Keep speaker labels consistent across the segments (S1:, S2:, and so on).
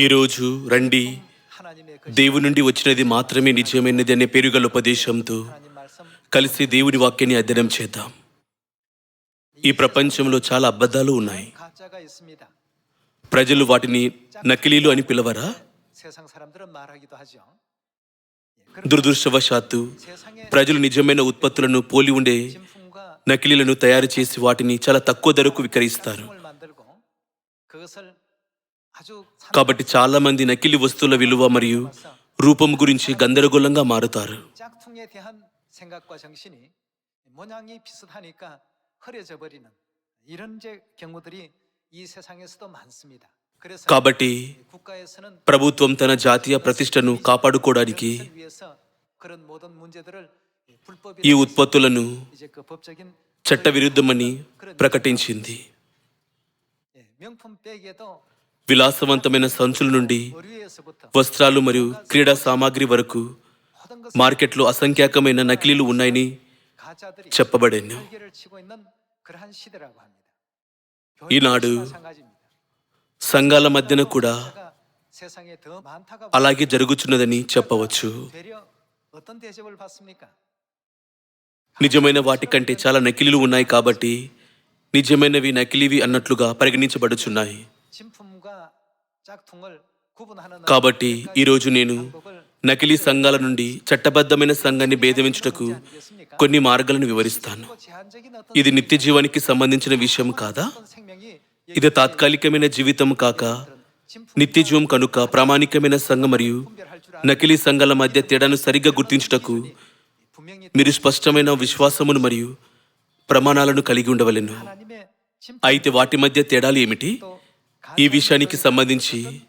S1: ఈరోజు రండి. దేవుని నుండి వచ్చినది మాత్రమే నిజమైనది అనే పేరుగల ఉపదేశంతో కలిసి దేవుని వాక్యాన్ని అధ్యయనం చేద్దాం. ఈ ప్రపంచంలో చాలా అబద్ధాలు ఉన్నాయి. ప్రజలు వాటిని నకిలీలు అని పిలవరా? దురదృష్టవశాత్తు ప్రజలు నిజమైన ఉత్పత్తులను పోలి ఉండే నకిలీలను తయారు చేసి వాటిని చాలా తక్కువ ధరకు విక్రయిస్తారు. కాబట్టి చాలా మంది నకిలీ వస్తువుల విలువ మరియు రూపం గురించి గందరగోళంగా మారుతారు. కాబట్టి ప్రభుత్వం తన జాతీయ ప్రతిష్టను కాపాడుకోవడానికి ఈ ఉత్పత్తులను చట్టవిరుద్ధమని ప్రకటించింది. విలాసవంతమైన సంచుల నుండి వస్త్రాలు మరియు క్రీడా సామాగ్రి వరకు మార్కెట్లో అసంఖ్యాకమైన నకిలీలు ఉన్నాయని చెప్పబడింది ఈనాడు సంఘాల మధ్యన కూడా అలాగే జరుగుతున్నదని చెప్పవచ్చు. నిజమైన వాటి కంటే చాలా నకిలీలు ఉన్నాయి కాబట్టి నిజమైనవి నకిలీవి అన్నట్లుగా పరిగణించబడుచున్నాయి. కాబట్టి ఈరోజు నేను నకిలీ సంఘాల నుండి చట్టబద్ధమైన సంఘాన్ని భేదమించుటకు కొన్ని మార్గాలను వివరిస్తాను. ఇది నిత్య జీవానికి సంబంధించిన విషయం కాదా? ఇది తాత్కాలికమైన జీవితం కాక నిత్య జీవం కనుక ప్రామాణికమైన సంఘం మరియు నకిలీ సంఘాల మధ్య తేడాను సరిగ్గా గుర్తించుటకు మీరు స్పష్టమైన విశ్వాసమును మరియు ప్రమాణాలను కలిగి ఉండవలను. అయితే వాటి మధ్య తేడాలు ఏమిటి? ఈ విషయానికి సంబంధించి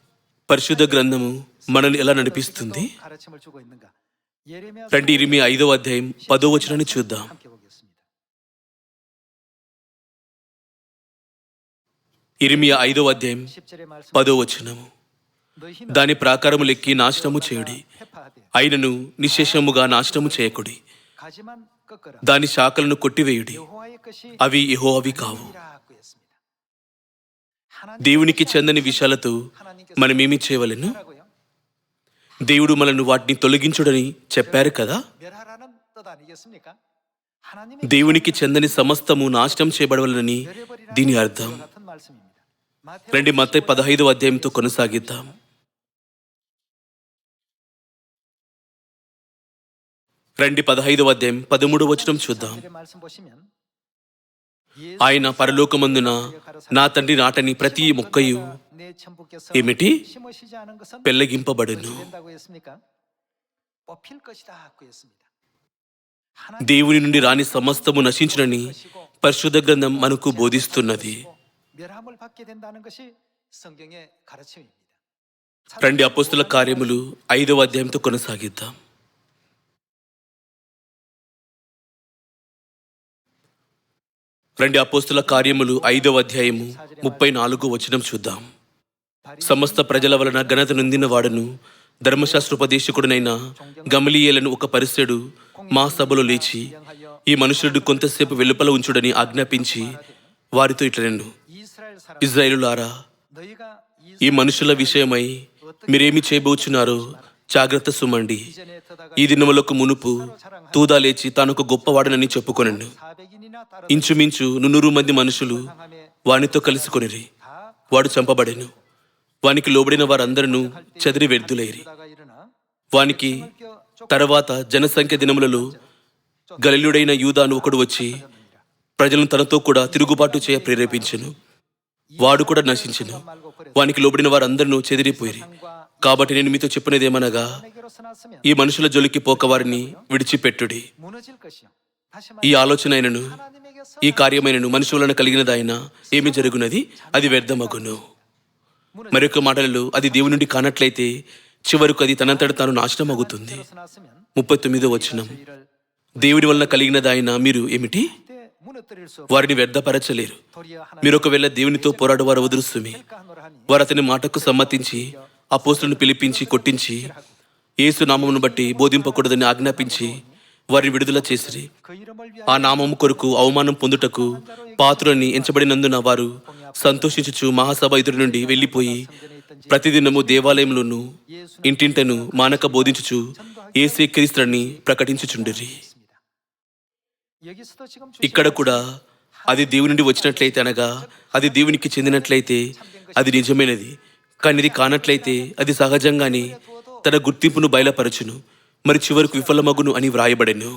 S1: పరిశుద్ధ గ్రంథము మనల్ని ఎలా నడిపిస్తుంది? రండి ఇరిమి ఐదో అధ్యాయం పదో వచనాన్ని చూద్దాం. ఇరిమియా ఐదో అధ్యాయం పదో వచనము. దాని ప్రాకారము లెక్కి నాశనము చేయుడి. ఆయనను నిశేషముగా నాశనము చేయకుడి. దాని శాఖలను కొట్టివేయుడి.
S2: అవి ఇహో
S1: అవి కావు. దేవునికి చెందని విషయాలతో మనమేమి చేయవలను? దేవుడు మనను వాటిని తొలగించుడని చెప్పారు కదా? దేవునికి చెందని సమస్తము నాశనం చేయబడవలనని దీని అర్థం. రండి మత పదహైదు అధ్యాయంతో కొనసాగిద్దాం. రండి పదహైదు అధ్యాయం పదమూడు వచనం చూద్దాం. ఆయన పరలోకమందున నా తండ్రి నాటని ప్రతి మొక్కయు ఏమిటి? పెళ్ళగింపబడును దేవుని నుండి రాని సమస్తము నశించునని పరిశుద్ధ గ్రంథం మనకు బోధిస్తున్నది. రండి అపోస్తుల కార్యములు ఐదవ అధ్యాయంతో కొనసాగిద్దాం. రెండు అపోస్తుల కార్యములు ఐదవ అధ్యాయము ముప్పై నాలుగు వచనం చూద్దాం. సమస్త ప్రజల వలన ఘనత నొందిన వాడును ధర్మశాస్త్రోపదేశకుడునైన గమలీయలను ఒక పరిసెడు మా సభలో లేచి ఈ మనుషుడు కొంతసేపు వెలుపల ఉంచుడని ఆజ్ఞాపించి వారితో ఇట్లనెను. ఇజ్రాయిలులారా ఈ మనుషుల విషయమై మీరేమి చేయబోచున్నారో జాగ్రత్త సుమండి. ఈ దినములకు మునుపు తూదా లేచి తానొక గొప్పవాడనని
S2: చెప్పుకొనండు
S1: ఇంచుమించు నున్నూరు మంది మనుషులు వానితో కలుసుకొనిరి వాడు చంపబడెను. వానికి లోబడిన వారందరూ చదిరి
S2: వ్యర్థులైరి.
S1: వానికి తర్వాత జనసంఖ్య దినములలో గలిలుడైన యూదాను ఒకడు వచ్చి ప్రజలను తనతో కూడా తిరుగుబాటు చేయ ప్రేరేపించను. వాడు కూడా నశించను. వానికి లోబడిన వారందరూ చెదిరిపోయి కాబట్టి నేను మీతో
S2: చెప్పినది ఏమనగా
S1: ఈ మనుషుల జోలికి పోక వారిని విడిచిపెట్టుడి. ఈ ఆలోచన అయినను ఈ కార్యమైనను మనుషులను కలిగినదైనా ఏమి జరుగునది? అది వ్యర్థమగును. మరొక మాటలలో అది దేవుని నుండి కానట్లయితే చివరకు అది తనంతట తాను నాశనం అవుతుంది ముప్పై తొమ్మిదో వచనం. దేవుడి వలన కలిగినదైనా మీరు ఏమిటి? వారిని వ్యర్థపరచలేరు. మీరు ఒకవేళ దేవునితో
S2: పోరాడు వారు వదులుస్తుంది
S1: వారు అతని మాటకు సమ్మతించి అపోస్తులను పిలిపించి కొట్టించి ఏసు నామమును బట్టి బోధింపకూడదని ఆజ్ఞాపించి వారిని విడుదల చేసిరి. ఆ నామము కొరకు అవమానం పొందుటకు పాత్రుని ఎంచబడినందున వారు సంతోషించుచు మహాసభ ఎదురు నుండి వెళ్ళిపోయి ప్రతిదినము దేవాలయంలోను ఇంటింటను మానక బోధించుచు ఏసే క్రీస్తుని ప్రకటించుచుండిరి. ఇక్కడ కూడా అది దేవుని నుండి వచ్చినట్లయితే అనగా అది దేవునికి చెందినట్లయితే అది నిజమైనది. కానీ ఇది కానట్లయితే అది సహజంగానే తన గుర్తింపును బయలుపరచును. మరి చివరకు విఫలమగును అని వ్రాయబడెను.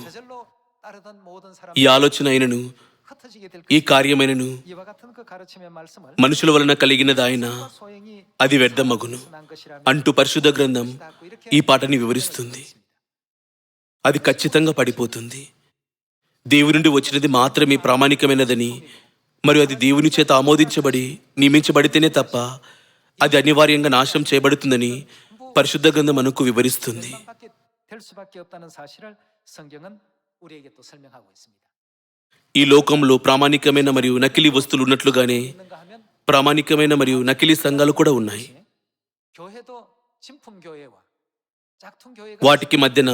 S1: ఈ ఆలోచన అయినను ఈ కార్యమైనను మనుషుల వలన కలిగినదాయన అది వ్యర్థమగును. అంటూ పరిశుద్ధ గ్రంథం ఈ పాటని వివరిస్తుంది. అది ఖచ్చితంగా పడిపోతుంది. దేవుని నుండి వచ్చినది మాత్రమే ప్రామాణికమైనదని మరియు అది దేవుని చేత ఆమోదించబడి నియమించబడితేనే తప్ప అది అనివార్యంగా నాశనం చేయబడుతుందని పరిశుద్ధ గ్రంథం మనకు వివరిస్తుంది.
S2: 될 수밖에 없다는 사실을 성경은 우리에게 또 설명하고 있습니다.
S1: ఈ లోకంలో ప్రామాణికమైన మరియు నకిలీ వస్తువులు ఉన్నట్లుగానే
S2: 있는가 하면
S1: ప్రామాణికమైన మరియు నకిలీ సంఘాలు కూడా ఉన్నాయి
S2: 교회도 진품 교회와 짝퉁 교회가
S1: వాటికి మధ్యన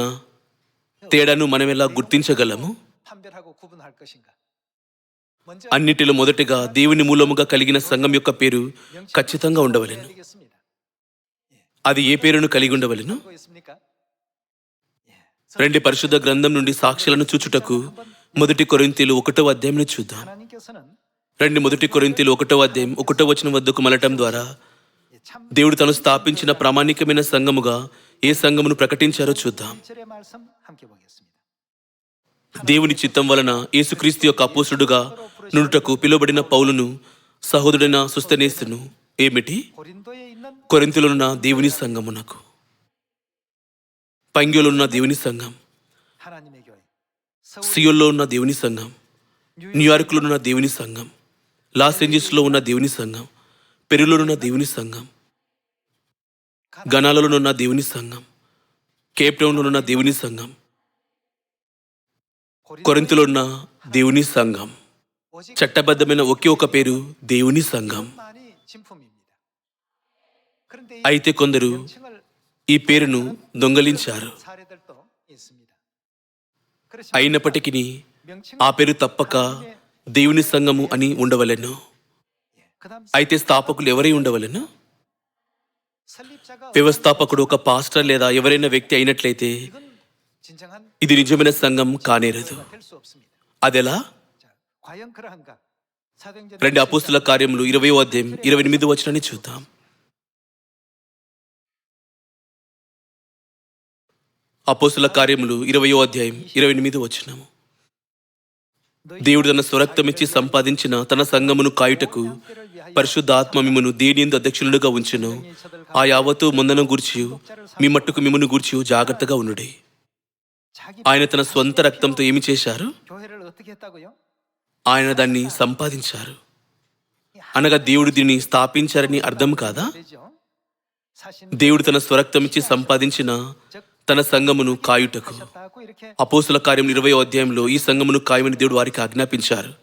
S1: తేడాను మనం ఎలా గుర్తించగలము
S2: 판별하고 구분할 것인가? 먼저
S1: అన్నిటిలో మొదటిగా దేవుని మూలముగా కలిగిన సంఘం యొక్క పేరు ఖచ్చితంగా ఉండవలెను
S2: 되겠습니다.
S1: అది ఏ పేరును కలిగి ఉండవలెను
S2: 알고 있습니까?
S1: రెండు పరిశుద్ధ గ్రంథం నుండి సాక్ష్యాలను చూచుటకు మొదటి కొరింతీలు ఒకటో అధ్యాయంలో చూద్దాం. రెండు మొదటి కొరింతీలు ఒకటో అధ్యాయం ఒకటో వచనం వద్దకు మలటం ద్వారా దేవుడు తను స్థాపించిన ప్రామాణికమైన సంఘముగా ఏ సంఘమును ప్రకటించారో చూద్దాం. దేవుని చిత్తం వలన యేసుక్రీస్తు యొక్క అపోసుడుగా నుండుటకు పిలువబడిన పౌలును సహోదరుడైన సుస్తనేస్తును ఏమిటి? కొరింతలున్న దేవుని సంఘమునకు. పంగ్యులో ఉన్న దేవుని సంఘం. సియోల్లో ఉన్న దేవుని సంఘం. న్యూయార్క్లో ఉన్న దేవుని సంఘం. లాస్ ఏంజల్స్లో ఉన్న దేవుని సంఘం. పెరులో ఉన్న దేవుని సంఘం. గణాలలో ఉన్న దేవుని సంఘం. కేప్ టౌన్లో ఉన్న దేవుని సంఘం. కొరింతలో ఉన్న దేవుని సంఘం. చట్టబద్ధమైన ఒకే ఒక పేరు దేవుని సంఘం. అయితే కొందరు ఈ పేరును దొంగలించారు. అయినప్పటికీ ఆ పేరు తప్పక దేవుని సంఘము అని ఉండవలను. అయితే స్థాపకులు ఎవరై ఉండవలను? వ్యవస్థాపకుడు ఒక పాస్టర్ లేదా ఎవరైనా వ్యక్తి అయినట్లయితే ఇది నిజమైన సంఘం కానేరదు. అదెలా? రెండు అపోస్తుల కార్యములు ఇరవై అధ్యాయం ఇరవై ఎనిమిది వచ్చినని చూద్దాం. అపోసుల కార్యములు ఇరవయో అధ్యాయం ఇరవై ఎనిమిది వచ్చినాము దేవుడు తన స్వరక్తమిచ్చి సంపాదించిన తన సంగమును కాయుటకు పరిశుద్ధ ఆత్మ మిమ్మను దేనియందు అధ్యక్షులుగా ఉంచును ఆ యావత్తు ముందను గుర్చి మీ మట్టుకు మిమ్మను గుర్చి జాగ్రత్తగా
S2: ఉండు
S1: ఆయన తన స్వంత రక్తంతో ఏమి చేశారు? ఆయన దాన్ని సంపాదించారు. అనగా దేవుడు దీన్ని స్థాపించారని అర్థం కాదా? దేవుడు తన స్వరక్తమిచ్చి సంపాదించిన తన సంగమును కాయుటకు. అపోసుల కార్యం ఇరవై అధ్యాయంలో ఈ సంగమును కాయమని దేవుడు వారికి ఆజ్ఞాపించారు.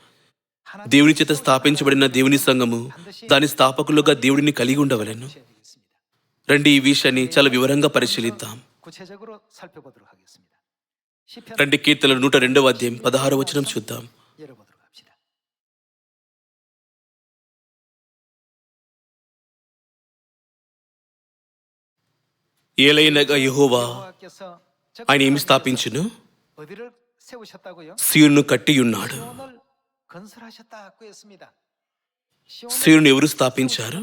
S1: దేవుని చేత స్థాపించబడిన దేవుని సంఘము దాని స్థాపకులుగా దేవుడిని కలిగి ఉండవలను. రండి ఈ విషయాన్ని చాలా వివరంగా పరిశీలిద్దాం. రండి కీర్తనలు నూట రెండవ అధ్యాయం పదహారు వచనం చూద్దాం. ఏలైనగా యహోవా ఆయన ఏమి స్థాపించును? సీరును కట్టి ఉన్నాడు సీరును ఎవరు స్థాపించారు?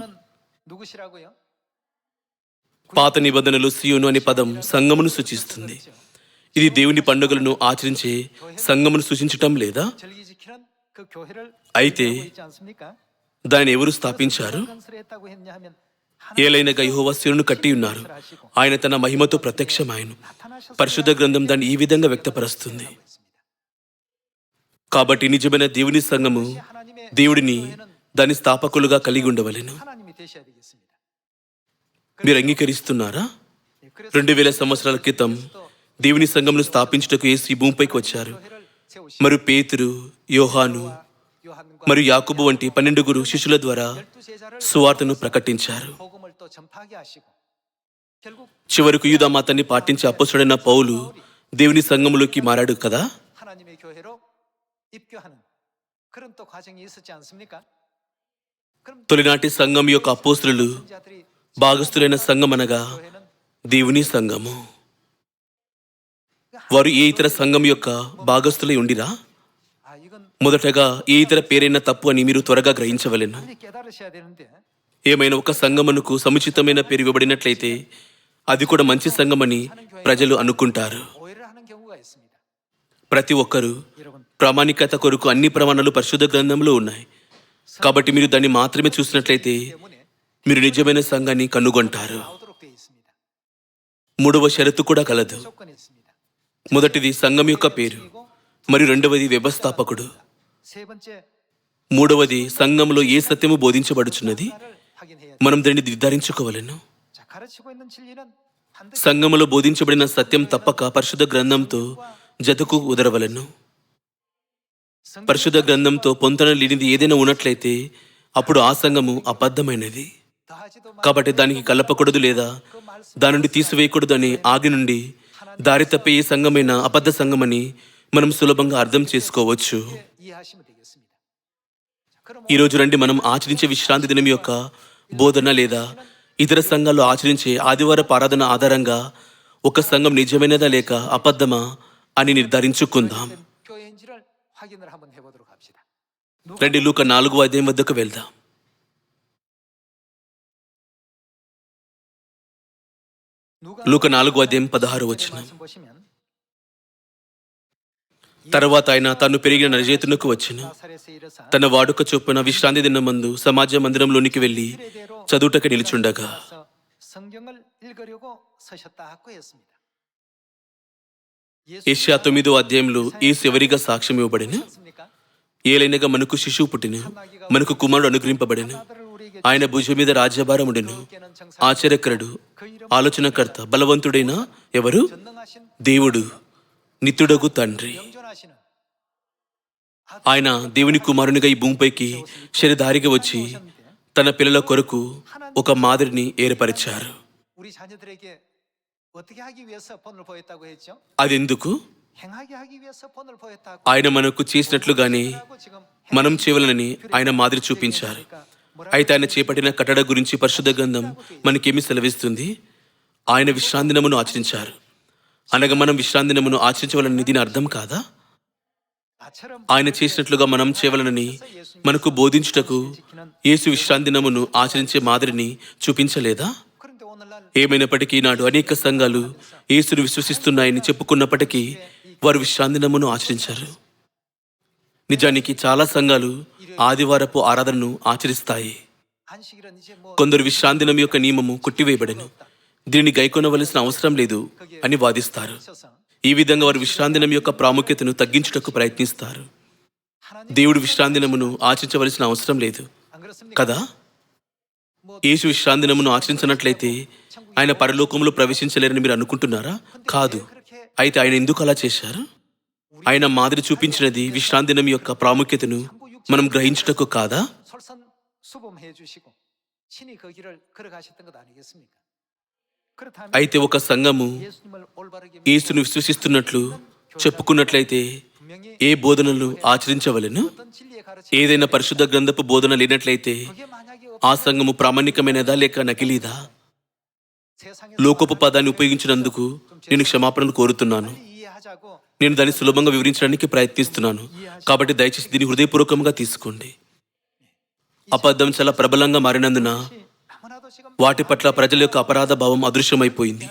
S1: పాత నిబంధనలు సీయును అనే పదం సంగమును సూచిస్తుంది. ఇది దేవుని పండుగలను ఆచరించే సంగమును సూచించటం లేదా? అయితే దాన్ని ఎవరు స్థాపించారు? ఏలైనగా యహోవా కట్టి ఉన్నారు. ఆయన తన మహిమతో ప్రత్యక్షమాయను. పరిశుద్ధ గ్రంథం దాన్ని ఈ విధంగా వ్యక్తపరుస్తుంది. కాబట్టి నిజమైన దేవుని సంఘము దేవుడిని దాని స్థాపకులుగా కలిగి ఉండవలను. మీరు అంగీకరిస్తున్నారా? రెండు వేల సంవత్సరాల క్రితం దేవుని సంఘంను స్థాపించటకు ఏసి భూమిపైకి వచ్చారు. మరి పేతురు యోహాను మరియు యాకుబు వంటి పన్నెండుగురు శిష్యుల ద్వారా సువార్తను ప్రకటించారు. చివరకు యూదమాతాన్ని పాటించి అపసుడైన పౌలు దేవుని సంఘములోకి మారాడు కదా? తొలినాటి సంఘం యొక్క
S2: అపోసులు
S1: భాగస్థులైన సంఘం అనగా దేవుని సంఘము. వారు ఏ ఇతర సంఘం యొక్క భాగస్థులై ఉండిరా? మొదటగా ఏ ఇతర పేరైనా తప్పు అని మీరు త్వరగా గ్రహించవలెను. ఏమైనా ఒక సంగమనుకు సముచితమైన పేరు ఇవ్వబడినట్లయితే అది కూడా మంచి సంగమని ప్రజలు అనుకుంటారు. ప్రతి ఒక్కరూ ప్రామాణికత కొరకు అన్ని ప్రమాణాలు పరిశుద్ధ గ్రంథంలో ఉన్నాయి. కాబట్టి మీరు దాన్ని మాత్రమే చూసినట్లయితే మీరు నిజమైన సంఘాన్ని కనుగొంటారు. మూడవ షరతు కూడా కలదు. మొదటిది సంఘం యొక్క పేరు మరియు రెండవది వ్యవస్థాపకుడు. మూడవది సంఘంలో ఏ సత్యము బోధించబడుచున్నది? మనం దీన్ని నిర్ధారించుకోవాలను. సంఘములో బోధించబడిన సత్యం తప్పక పరిశుద్ధ గ్రంథంతో జతకు ఉదరవలను. పరిశుద్ధ గ్రంథంతో పొంతన లేనిది ఏదైనా ఉన్నట్లయితే అప్పుడు ఆ సంఘము అబద్ధమైనది. కాబట్టి దానికి కలపకూడదు లేదా దాని నుండి తీసివేయకూడదు అని ఆగి నుండి దారి తప్పే ఏ సంఘమైన అబద్ధ సంఘమని మనం సులభంగా అర్థం చేసుకోవచ్చు. ఈరోజు రండి మనం ఆచరించే విశ్రాంతి దినం యొక్క బోధన లేదా ఇతర సంఘాల్లో ఆచరించే ఆదివార ఆరాధన ఆధారంగా ఒక సంఘం నిజమైనదా లేక అబద్ధమా అని నిర్ధారించుకుందాం. రండి లూక నాలుగు అధ్యాయం వద్దకు వెళ్దాం. లూక నాలుగు అధ్యాయం పదహారు వచ్చిన తర్వాత ఆయన తను పెరిగిన నరజేతునకు వచ్చిన తన వాడుక చొప్పున విశ్రాంతి దినమందు సమాజ మందిరంలోనికి
S2: వెళ్ళి
S1: చదువుటకు నిలుచుండగా ఏషియా తొమ్మిదో అధ్యాయంలో ఈ శివరిగా సాక్ష్యం ఇవ్వబడిన? ఏలైనగా మనకు శిశువు పుట్టిన మనకు కుమారుడు అనుగ్రహింపబడిన ఆయన భుజం మీద రాజ్యభారముడెను ఆశ్చర్యకరుడు ఆలోచనకర్త బలవంతుడైన ఎవరు? దేవుడు నిత్యుడగు తండ్రి. ఆయన దేవుని కుమారునిగా ఈ భూమిపైకి శరీరధారిగా వచ్చి తన పిల్లల కొరకు ఒక మాదిరిని ఏర్పరిచారు. అదెందుకు? ఆయన మనకు చేసినట్లుగానే మనం చేయాలని ఆయన మాదిరి చూపించారు. అయితే ఆయన చేపట్టిన కట్టడ గురించి పరిశుద్ధ గంధం మనకేమి సెలవిస్తుంది? ఆయన విశ్రాంతి దినమును ఆచరించారు. అనగా మనం విశ్రాంతి దినమును ఆచరించవాలని దీని అర్థం కాదా? ఆయన చేసినట్లుగా మనం చేయవలనని మనకు బోధించుటకు యేసు విశ్రాంతి నమును ఆచరించే మాదిరిని చూపించలేదా? ఏమైనప్పటికీ నాడు అనేక సంఘాలు యేసును విశ్వసిస్తున్నాయని చెప్పుకున్నప్పటికీ వారు విశ్రాంతి దినమును ఆచరించారు. నిజానికి చాలా సంఘాలు ఆదివారపు ఆరాధనను ఆచరిస్తాయి. కొందరు విశ్రాంతి యొక్క నియమము కొట్టివేయబడను. దీనిని గైకొనవలసిన అవసరం లేదు అని వాదిస్తారు. ఈ విధంగా వారు విశ్రాంతినం యొక్క ప్రాముఖ్యతను తగ్గించుటకు ప్రయత్నిస్తారు. దేవుడు విశ్రాంతినమును ఆచరించవలసిన అవసరం లేదు. కదా? యేసు విశ్రాంతినమును ఆచరించినట్లయితే ఆయన పరలోకంలో ప్రవేశించలేరని మీరు అనుకుంటున్నారా? కాదు. అయితే ఆయన ఎందుకు అలా చేశారు? ఆయన మాదిరి చూపించినది విశ్రాంతినం యొక్క ప్రాముఖ్యతను మనం గ్రహించుటకు కాదా? అయితే ఒక సంఘము యేసును విశ్వసిస్తున్నట్లు చెప్పుకున్నట్లయితే ఏ బోధనలు ఆచరించవలను? ఏదైనా పరిశుద్ధ గ్రంథపు బోధన లేనట్లయితే ఆ సంఘము ప్రామాణికమైనదా లేక నకిలీదా? లోకపు పదాన్ని ఉపయోగించినందుకు నేను క్షమాపణలు కోరుతున్నాను. నేను దాన్ని సులభంగా వివరించడానికి ప్రయత్నిస్తున్నాను. కాబట్టి దయచేసి దీన్ని హృదయపూర్వకంగా తీసుకోండి. అబద్ధం చాలా ప్రబలంగా మారినందున వాటి పట్ల ప్రజల యొక్క అపరాధ భావం అదృశ్యమైపోయింది.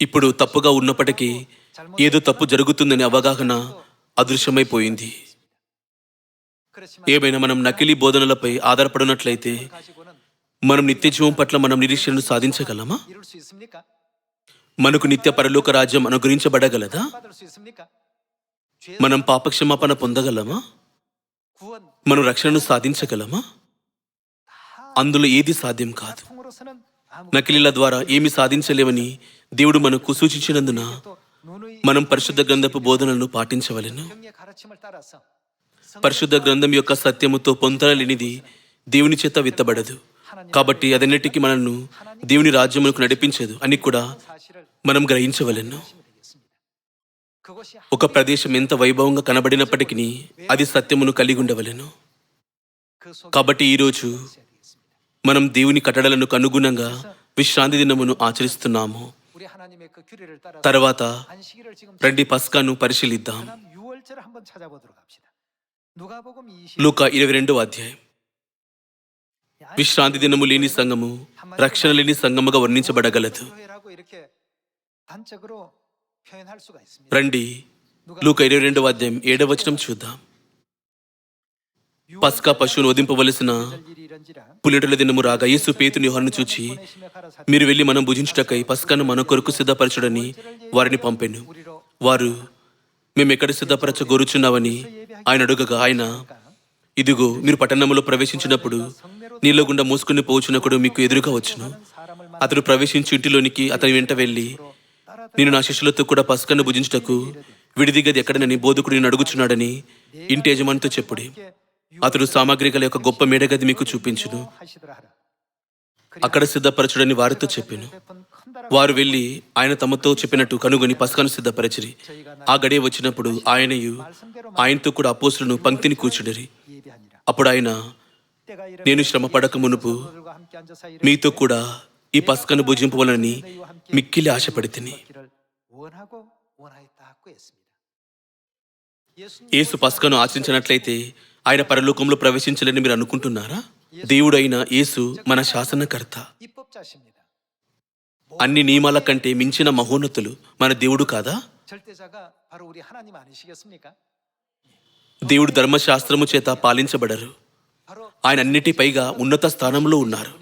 S1: ఇప్పుడు తప్పుగా ఉన్నప్పటికీ ఏదో తప్పు జరుగుతుందనే అవగాహన అదృశ్యమైపోయింది. ఏమైనా మనం నకిలీ బోధనలపై ఆధారపడినట్లయితే మనం నిత్యజీవం పట్ల మనం నిరీక్షణను సాధించగలమా? మనకు నిత్య పరలోక రాజ్యం అనుగ్రహించబడగలదా? మనం పాపక్షమాపణ పొందగలమా? మనం రక్షణను సాధించగలమా? అందులో ఏది సాధ్యం కాదు. నకిలీల ద్వారా ఏమి సాధించలేవని దేవుడు మనకు సూచించినందున మనం పరిశుద్ధ గ్రంథపు బోధనలను పాటించవలను. పరిశుద్ధ గ్రంథం యొక్క సత్యముతో పొందలేనిది దేవుని చేత విత్తబడదు. కాబట్టి అదన్నిటికీ మనల్ని దేవుని రాజ్యములకు నడిపించదు అని కూడా మనం గ్రహించవలను. ఒక ప్రదేశం ఎంత వైభవంగా కనబడినప్పటికీ అది సత్యమును కలిగి ఉండవలను. కాబట్టి ఈరోజు మనం దేవుని కట్టడలకు అనుగుణంగా విశ్రాంతి దినమును ఆచరిస్తున్నాము. తర్వాత రండి పస్కాను పరిశీలిద్దాం. లూక ఇరవై రెండవ అధ్యాయం. విశ్రాంతి దినము లేని సంఘము రక్షణ లేని సంఘముగా వర్ణించబడగలదు. రండి లూక ఇరవై రెండవ అధ్యాయం ఏడవచనం చూద్దాం. పస్కా పశువును
S2: వదింపవలసిన
S1: పులిటల దినము రాగా యేసు పేతుని హన్ను చూచి మీరు వెళ్ళి మనం భుజించుటకై పస్కాను మన కొరకు సిద్ధపరచడని వారిని పంపాను. వారు మేము ఎక్కడ సిద్ధపరచ గోరుచున్నామని ఆయన అడుగగా ఆయన ఇదిగో మీరు పట్టణంలో ప్రవేశించినప్పుడు నీళ్ళ గుండా మూసుకుని పోచున్నప్పుడు మీకు ఎదురుగా వచ్చును. అతడు ప్రవేశించి ఇంటిలోనికి అతని వెంట వెళ్ళి నేను నా శిష్యులతో కూడా పసుకను భుజించుటకు విడిదిగది ఎక్కడనని బోధకుడు నేను అడుగుచున్నాడని ఇంటి యజమానితో చెప్పుడు. అతడు సామాగ్రి గల యొక్క గొప్ప మేడగది మీకు చూపించును. అక్కడ సిద్ధపరచుడని వారితో చెప్పాను. వారు వెళ్ళి ఆయన తమతో చెప్పినట్టు కనుగొని పసుకను సిద్ధపరచరి. ఆ గడియ వచ్చినప్పుడు ఆయనయు ఆయనతో కూడా అపోసులను పంక్తిని కూర్చుడరి. అప్పుడు ఆయన నేను శ్రమ పడక మునుపు మీతో కూడా ఈ పసుకను భుజింపవలని మిక్కిలి ఆశపడి తిని ఏసు పసుకను ఆచరించినట్లయితే ఆయన పరలోకంలో ప్రవేశించలేని మీరు అనుకుంటున్నారా? దేవుడైన యేసు మన శాసనకర్త. అన్ని నియమాల కంటే మించిన మహోన్నతులు మన దేవుడు కాదా? దేవుడు ధర్మశాస్త్రము చేత పాలించబడరు. ఆయన అన్నిటి పైగా ఉన్నత స్థానంలో ఉన్నారు.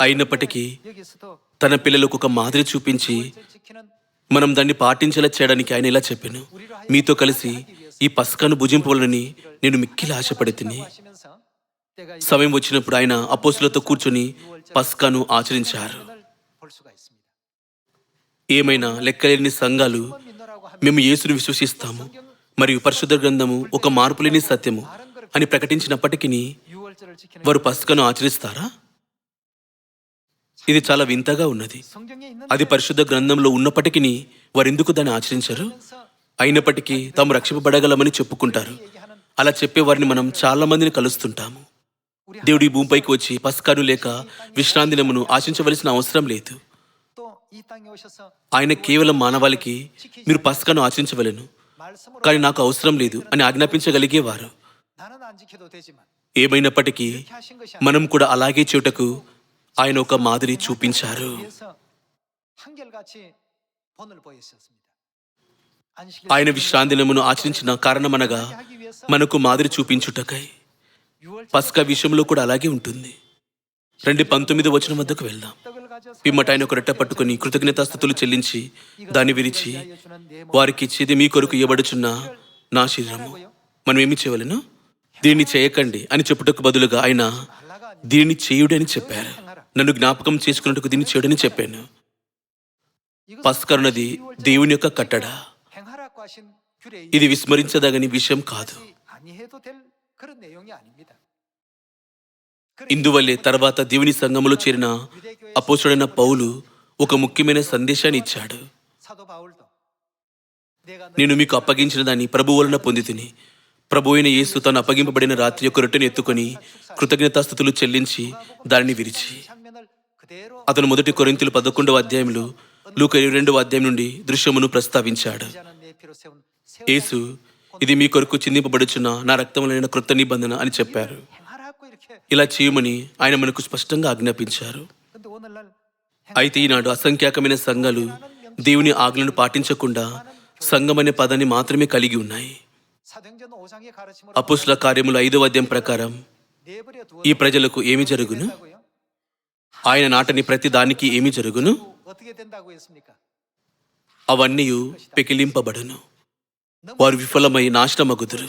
S1: అయినప్పటికీ తన పిల్లలకు ఒక మాదిరి చూపించి మనం దాన్ని పాటించేలా చేయడానికి ఆయన ఇలా చెప్పాను. మీతో కలిసి ఈ పసుకను భుజింపవలని నేను మిక్కిలి ఆశపడి తిని సమయం వచ్చినప్పుడు ఆయన అపోసులతో కూర్చొని పస్కాను ఆచరించారు. ఏమైనా లెక్కలేని సంఘాలు మేము యేసును విశ్వసిస్తాము మరియు పరిశుద్ధ గ్రంథము ఒక మార్పులేని సత్యము అని ప్రకటించినప్పటికీ వారు పసుకను ఆచరిస్తారా? ఇది చాలా వింతగా ఉన్నది. అది పరిశుద్ధ గ్రంథంలో ఉన్నప్పటికీ వారెందుకు దాన్ని ఆచరించారు? అయినప్పటికీ తాము రక్షింపబడగలమని చెప్పుకుంటారు. అలా చెప్పేవారిని మనం చాలా మందిని కలుస్తుంటాము. దేవుడి భూమిపైకి వచ్చి పస్కాను లేక విశ్రాంతినమును ఆశించవలసిన అవసరం లేదు. ఆయన కేవలం మానవాళికి మీరు పస్కాను
S2: ఆశించవలను.
S1: కానీ నాకు అవసరం లేదు అని ఆజ్ఞాపించగలిగేవారు. ఏమైనప్పటికీ మనం కూడా అలాగే చోటకు ఆయన ఒక మాదిరి చూపించారు. ఆయన విశ్రాంతి దినమును ఆచరించిన కారణమనగా మనకు మాదిరి చూపించుటకై పస్క విషయంలో కూడా అలాగే ఉంటుంది. రెండు పంతొమ్మిది వచన వద్దకు వెళ్దాం. పిమ్మట ఆయన ఒక రెట్ట పట్టుకుని కృతజ్ఞతాస్థుతులు చెల్లించి దాన్ని విరిచి వారికి ఇచ్చేది మీ కొరకు ఇవ్వబడుచున్న నా శరీరము. మనం ఏమి చేయవలను? దీన్ని చేయకండి అని చెప్పుటకు బదులుగా ఆయన దీన్ని చేయుడని చెప్పారు. నన్ను జ్ఞాపకం చేసుకున్నట్టుకు దీన్ని చేయడని చెప్పాను. పస్కరునది దేవుని యొక్క కట్టడ. ఇది విస్మరించదగని విషయం కాదు. ఇందువల్లే తర్వాత దేవుని సంఘములో చేరిన అపోసుడైన పౌలు ఒక ముఖ్యమైన సందేశాన్ని ఇచ్చాడు. నేను మీకు అప్పగించిన దాన్ని ప్రభు వలన పొంది తిని ప్రభు అయిన యేసు తను అప్పగింపబడిన రాత్రి యొక్క రొట్టెను ఎత్తుకొని కృతజ్ఞతాస్థుతులు చెల్లించి దానిని విరిచి. అతను మొదటి కొరింతలు పదకొండవ అధ్యాయంలో లూక ఇరవై రెండవ అధ్యాయం నుండి దృశ్యమును ప్రస్తావించాడు. యేసు ఇది మీ కొరకు చిందింపబడుచున్న నా రక్తములైన కృత నిబంధన అని చెప్పారు. ఇలా చేయమని ఆయన మనకు స్పష్టంగా ఆజ్ఞాపించారు. అయితే ఈనాడు అసంఖ్యాకమైన సంఘాలు దేవుని ఆజ్ఞలను పాటించకుండా సంఘం అనే పదాన్ని మాత్రమే కలిగి ఉన్నాయి. అపుస్ల కార్యముల ఐదవ అధ్యాయం ప్రకారం ఈ ప్రజలకు ఏమి జరుగును? ఆయన నాటని ప్రతి దానికి ఏమి జరుగును? అవన్నీ పెకిలింపబడును. వారు విఫలమై నాశనమగుదురు.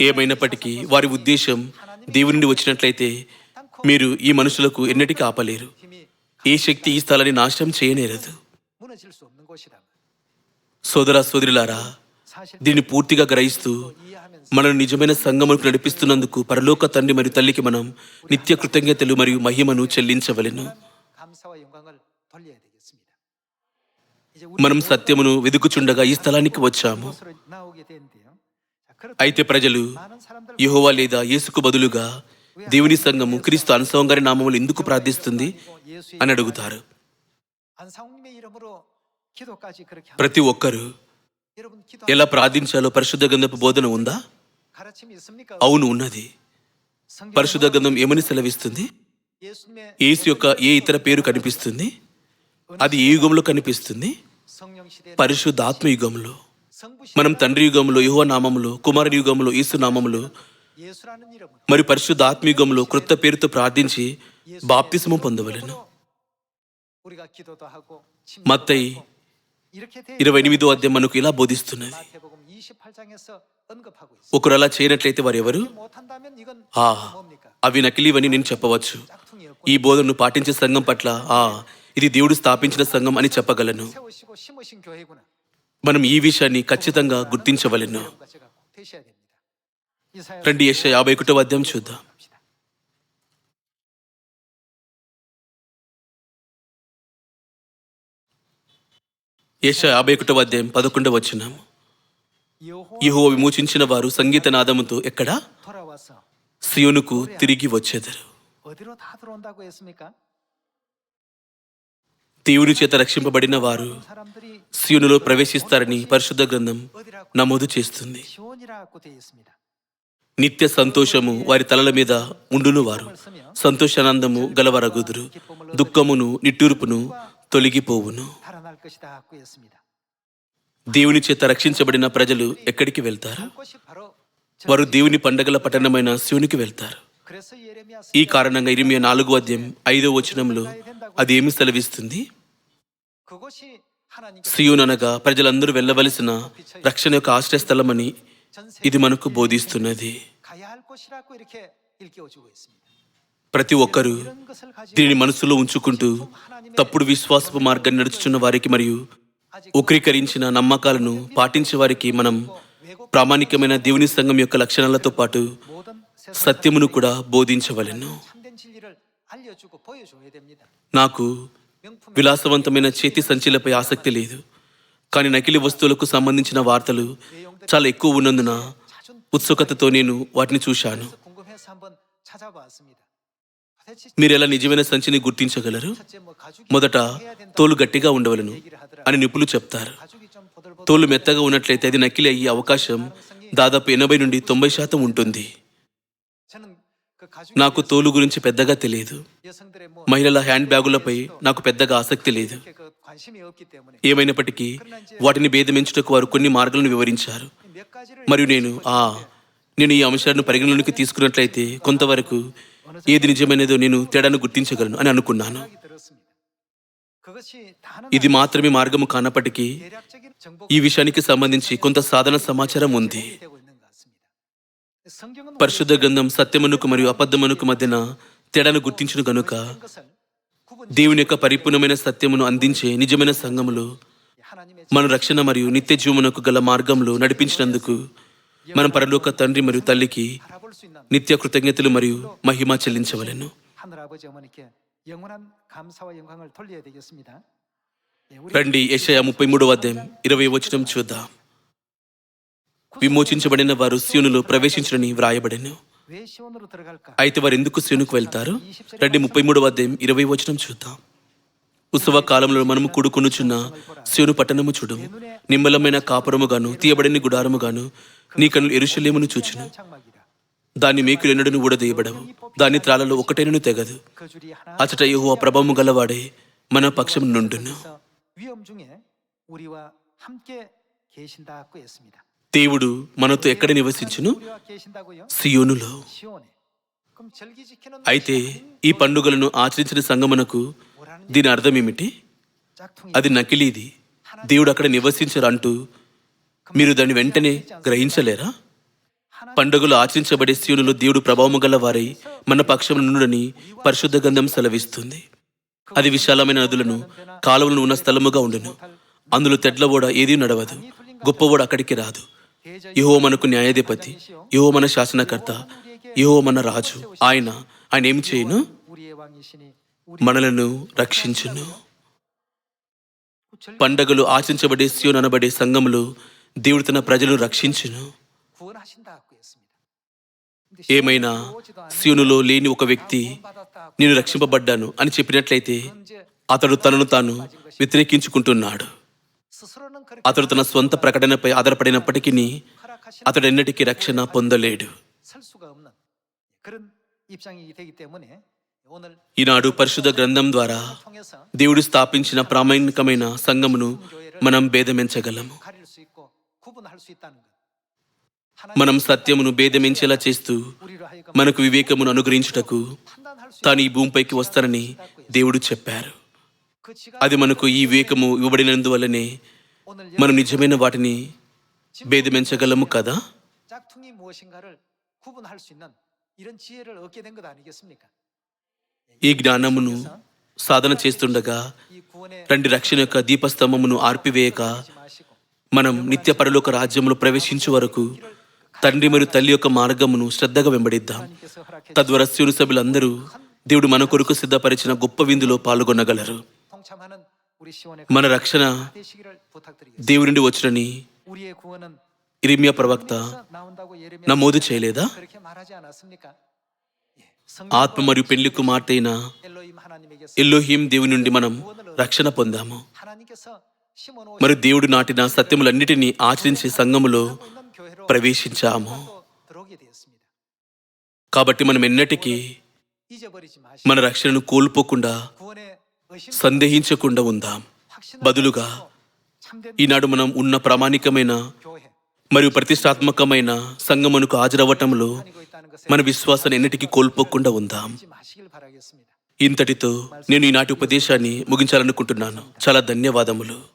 S1: ఏమైనప్పటికీ వారి ఉద్దేశం దేవుని నుండి వచ్చినట్లయితే మీరు ఈ మనుషులకు ఎన్నటికి ఆపలేరు. ఏ శక్తి ఈ స్థలాన్ని నాశనం చేయనేరదు. సోదర సోదరులారా దీన్ని పూర్తిగా గ్రహిస్తూ మనను నిజమైన సంగములకు నడిపిస్తున్నందుకు పరలోక తండ్రి మరియు తల్లికి మనం నిత్య కృతజ్ఞతలు మరియు మహిమను చెల్లించవలను. మనం సత్యమును వెదుకుచుండగా ఈ స్థలానికి వచ్చాము. అయితే ప్రజలు యహోవా లేదా యేసుకు బదులుగా దేవుని సంఘము క్రీస్తు అనుసవం గారి నామములు ఎందుకు ప్రార్థిస్తుంది అని అడుగుతారు. ప్రతి ఒక్కరు ఎలా ప్రార్థించాలో పరిశుద్ధ గంధపు బోధన ఉందా? అవును ఉన్నది. పరిశుద్ధ గంధం ఏమని సెలవిస్తుంది? యేసు యొక్క ఏ ఇతర పేరు కనిపిస్తుంది? అది ఏ యుగంలో కనిపిస్తుంది? పరిశుద్ధాత్మ యుగంలో మనం తండ్రి యుగంలో యువ నామంలో కుమార యుగంలో
S2: ఈసు నామంలో
S1: మరి పరిశుద్ధ ఆత్మీయుగంలో కృత పేరుతో ప్రార్థించి బాప్తిసము పొందవలను.
S2: మత్తై
S1: ఇరవై ఎనిమిదో అధ్యాయం మనకు ఇలా బోధిస్తున్నది. ఒకరు అలా చేయనట్లయితే వారు ఎవరు అవి నకిలీవని నేను చెప్పవచ్చు. ఈ బోధను పాటించే సంఘం పట్ల ఆ ఇది దేవుడు స్థాపించిన సంఘం అని చెప్పగలను. మనం ఈ విషయాన్ని ఖచ్చితంగా గుర్తించవలను. రెండు యశ యాభై ఒకటో అధ్యాయం చూద్దాం. యశ యాభై ఒకటో అధ్యాయం పదకొండవ
S2: వచ్చినాము
S1: యహో విమోచించిన వారు సంగీత నాదముతో ఎక్కడ? సియోనుకు తిరిగి వచ్చేదారు. దేవుని చేత రక్షింపబడిన వారు సీనులో ప్రవేశిస్తారని పరిశుద్ధ గ్రంథం నమోదు చేస్తుంది. నిత్య సంతోషము వారి తలల మీద ఉండును వారు సంతోషానందము గలవరగుదురు. దుఃఖమును నిట్టూర్పును తొలగిపోవును. దేవుని చేత రక్షించబడిన ప్రజలు ఎక్కడికి వెళ్తారు? వారు దేవుని పండగల పట్టణమైన శివునికి వెళ్తారు. ఈ కారణంగా ఇరిమియా నాలుగో అధ్యాయం ఐదో వచనంలో అది ఏమి సెలవిస్తుంది సియోననగా ప్రజలందరూ వెళ్ళవలసిన రక్షణ యొక్క
S2: ఆశ్రయస్థలమని
S1: ఇది మనకు బోధిస్తున్నది. ప్రతి ఒక్కరూ దీనిని మనసులో ఉంచుకుంటూ తప్పుడు విశ్వాసపు మార్గాన్ని నడుచుచున్న వారికి మరియు ఉక్రీకరించిన నమ్మకాలను పాటించే వారికి మనం ప్రామాణికమైన దేవుని సంఘం యొక్క లక్షణాలతో పాటు సత్యమును కూడా బోధించవలను. నాకు విలాసవంతమైన చేతి సంచిలపై ఆసక్తి లేదు. కానీ నకిలీ వస్తువులకు సంబంధించిన వార్తలు చాలా ఎక్కువ ఉన్నందున ఉత్సుకతతో నేను వాటిని చూశాను. మీరు ఎలా నిజమైన సంచిని గుర్తించగలరు? మొదట తోలు గట్టిగా ఉండవలను అని నిపుణులు చెప్తారు. తోలు మెత్తగా ఉన్నట్లయితే అది నకిలీ అయ్యే అవకాశం దాదాపు ఎనభై నుండి తొంభై శాతం ఉంటుంది. నాకు తోలు గురించి పెద్దగా తెలియదు. మహిళల హ్యాండ్ బ్యాగులపై నాకు పెద్దగా ఆసక్తి లేదు. ఏమైనప్పటికీ వాటిని భేదమించుటకు వారు కొన్ని మార్గాలను వివరించారు. మరియు నేను ఆ నేను ఈ అంశాలను పరిగణలోనికి తీసుకున్నట్లయితే కొంతవరకు ఏది నిజమైనదో నేను తేడాను గుర్తించగలను అని అనుకున్నాను. ఇది మాత్రమే మార్గము కానప్పటికీ ఈ విషయానికి సంబంధించి కొంత సాధన సమాచారం ఉంది. పరిశుద్ధ గ్రంథం సత్యమునుకు మరియు అబద్ధమునకు మధ్యన తేడాను గుర్తించిన గనుక. దేవుని యొక్క పరిపూర్ణమైన సత్యమును అందించే నిజమైన సంఘములు మన రక్షణ మరియు నిత్య జీవమునకు గల మార్గంలో నడిపించినందుకు మనం పరలోక తండ్రి మరియు తల్లికి నిత్య కృతజ్ఞతలు మరియు మహిమ చెల్లించవలను. రండి ఏషయా ముప్పై మూడవ అధ్యాయం ఇరవై వచ్చినం చూద్దాం. విమోచించబడిన వారు సీనులో ప్రవేశించడని వ్రాయబడిను. అయితే వారు ఎందుకు సీనుకు వెళ్తారు? రెండు ముప్పై మూడు అధ్యాయం ఇరవై వచనం చూద్దాం. ఉత్సవ కాలంలో మనము కూడుకునుచున్న శివుని పట్టణము చూడు. నిమ్మలమైన కాపురముగాను తీయబడిన గుడారముగాను నీ కను ఎరుశల్యమును చూచును. దాని మేకులు ఎన్నడను ఊడదీయబడవు. దాని త్రాలలో ఒకటేనను తెగదు. అచట యహో ప్రభావము గలవాడే మన పక్షం నుండును. దేవుడు మనతో ఎక్కడ నివసించును? సియోనులో. అయితే ఈ పండుగలను ఆచరించిన సంగమనకు దీని అర్థం ఏమిటి అది నకిలీది. దేవుడు అక్కడ నివసించరు అంటూ మీరు దాన్ని వెంటనే గ్రహించలేరా? పండుగలు ఆచరించబడే సీనులు దేవుడు ప్రభావం గల వారై మన పక్షం నుండని పరిశుద్ధ గంధం సెలవిస్తుంది. అది విశాలమైన నదులను కాలువలను ఉన్న స్థలముగా ఉండును. అందులో తెడ్ల ఓడ ఏదీ నడవదు. గొప్ప ఓడ అక్కడికి రాదు. యహో మనకు న్యాయాధిపతి యహో మన శాసనకర్త యహో మన రాజు ఆయన ఆయన ఏమి చేయను? మనలను రక్షించును. పండగలు ఆచరించబడే సియోన్ అనబడే సంఘములు దేవుడు తన ప్రజలు రక్షించును. ఏమైనా శివునులో లేని ఒక వ్యక్తి నేను రక్షింపబడ్డాను అని చెప్పినట్లయితే అతడు తనను తాను వ్యతిరేకించుకుంటున్నాడు. అతడు తన స్వంత ప్రకటనపై ఆధారపడినప్పటికీ అతడు ఎన్నటికీ రక్షణ పొందలేడు. ఈనాడు పరిశుద్ధ గ్రంథం ద్వారా దేవుడు స్థాపించిన ప్రామాణికమైన సంఘమును మనం భేదమించగలము. మనం సత్యమును భేదమించేలా చేస్తూ మనకు వివేకమును అనుగ్రహించుటకు తాను ఈ భూమిపైకి వస్తానని దేవుడు చెప్పారు. అది మనకు ఈ వివేకము ఇవ్వబడినందువల్లనే మనం నిజమైన వాటిని భేదమెంచగలము కదా
S2: 짝퉁이 무엇인가를 구분할 수 있는 이런 지혜를 얻게 된 것 아니겠습니까?
S1: ఈ జ్ఞానమును సాధన చేస్తుండగా
S2: 이 구원의
S1: రండి రక్షణ యొక్క దీపస్తంభమును ఆర్పివేయక
S2: 하지 마시고
S1: మనం నిత్య పరలోక రాజ్యములో ప్రవేశించే వరకు తండ్రి మరియు తల్లి యొక్క మార్గమును శ్రద్ధగా వెంబడిద్దాం
S2: 하나님께서 허락해
S1: తద్వారా శివుని సభ్యులందరూ దేవుడు మన కొరకు సిద్ధపరిచిన గొప్ప విందులో పాల్గొనగలరు మన రక్షణ దేవుడి నుండి వచ్చునని ఇరిమియా ప్రవక్త నమోదు చేయలేదా? ఆత్మ మరియు
S2: పెళ్ళి కుమార్తెయిన
S1: ఎల్లోహీం దేవుని నుండి మనం రక్షణ పొందాము. మరి దేవుడు నాటిన సత్యములన్నిటినీ ఆచరించే సంఘములో ప్రవేశించాము. కాబట్టి మనం ఎన్నటికీ మన రక్షణను కోల్పోకుండా సందేహించకుండా ఉందాం. బదులుగా ఈనాడు మనం ఉన్న ప్రామాణికమైన మరియు ప్రతిష్టాత్మకమైన సంగమనుకు హాజరవ్వటంలో మన విశ్వాసాన్ని ఎన్నిటికీ కోల్పోకుండా ఉందాం. ఇంతటితో నేను ఈనాటి ఉపదేశాన్ని ముగించాలనుకుంటున్నాను. చాలా ధన్యవాదములు.